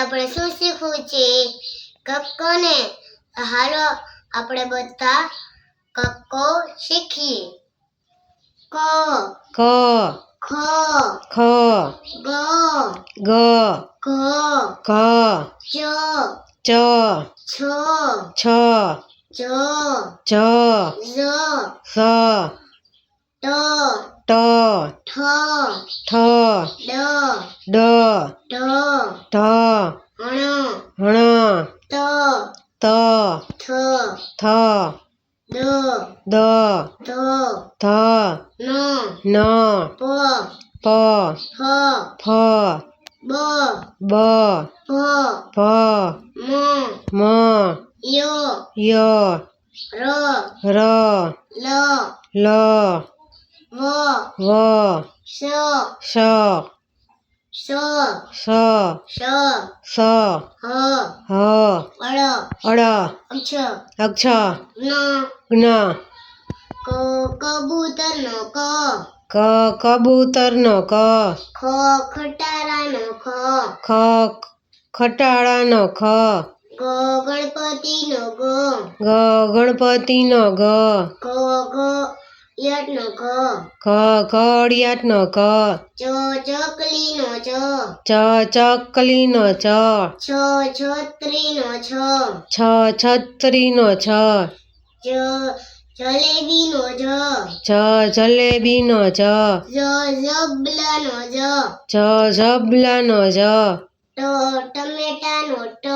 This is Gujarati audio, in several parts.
આપણે શું શીખવું છે? કક્કો ને હાલો આપણે બધા કક્કો શીખીએ. ક. ક. ખ. ખ. ગ. ગ. ઘ ઘ ચ. ચ. છ. છ. જ જ ઝ ઝ ટ ટ เธอ เธอ เดอเดอเธอเธอฮนหนเตอเตอเธอเธอเดอเดอเธอเธอนนปอปอพอพอเบอเบอพอพอมอมอยอยรอรอลอลอ વ શ શ સ સ શ સ હ હ અળ અળ અક્ષ અક્ષ ન જ્ઞ ક કબૂતર નો ક ક કબૂતરનો ક ખ ખટારા નો ખ ખ ખટાળાનો ખ ગ ગણપતિ નો ગ ગ ગણપતિનો ગ ગ ગ યટ નો ગ ખ ઘડિયાળનો ખ ચ ચકલી નો ચ ચ ચકલીનો ચ છ છત્રી નો છ. છ છત્રીનો છ. જ જલેબી નો જ. જ જલેબીનો જ જ જબલા નો જ જ જબલાનો જ ટ ટમેટા નો ટ.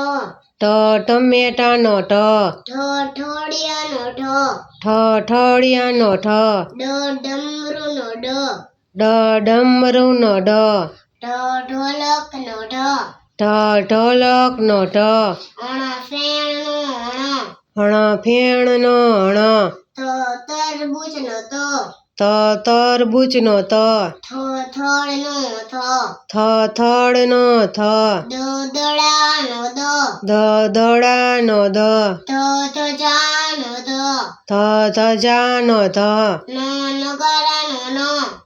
ટ ટમેટાનો ટ ઠ. ઠોડિયા નો ઠ. ઠ ઠળિયાનો ઠ. ડ ડમરુ નો ડ. ડ ડમરુનો ડ. ઢ ઢોલકનો ઢ. અણ ફેણ નો અણ હણ. ફેણનો ત ત તરબૂચનો ત થ થળ નો થ. થ થળનો થ. ધ ધજા નો ધ ધ ધજાનો ધ ન નગારા નો ન.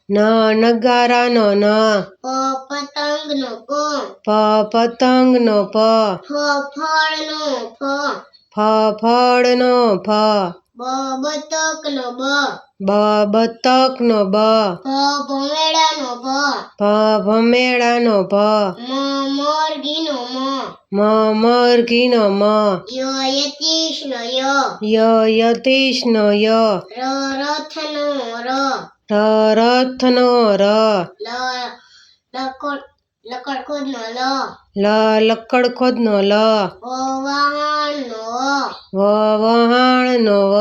ન નગારાનો ન. પ પતંગ નો પ. પ પતંગનો પ. ફ ફળ નો ફ ફળનો ફ. બ બતક નો બ બ બતકનો બ ભ ભમેડા નો ભ ભ ભમેડાનો ભ મ મોરગી નો મ મ મરઘીનો મ ય યતીશ નો ય ય યતીશનો ય ર રથ નો ર ર રથનો ર લ લકડ લકડ ખુદ નો લ લ લક્કડ ખોદનો લ વ વાહન નો વ.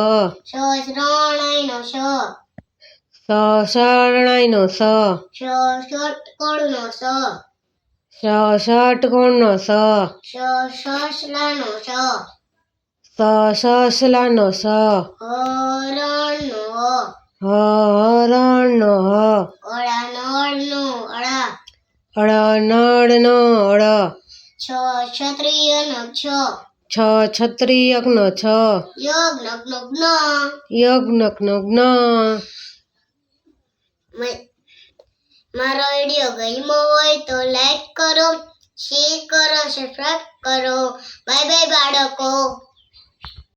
શ શ્રણાઈ નો શ સ. શરણાઈનો સ. શ ષટકોણ નો સ. સ ષટકોણનો સ. શ સસલા નો સ. સ સસલાનો સ. હરણ નો હ. હરણનો હ. અળા નળ નો અળા. અળ નળનો અળ. છ ક્ષત્રિય નો છ છત્રી યજ્ઞ છ યજ્ઞ જ્ઞ મારો વીડિયો ગમ્યો હોય તો લાઈક કરો શેર કરો સબસ્ક્રાઈબ કરો. બાય બાય બાળકો.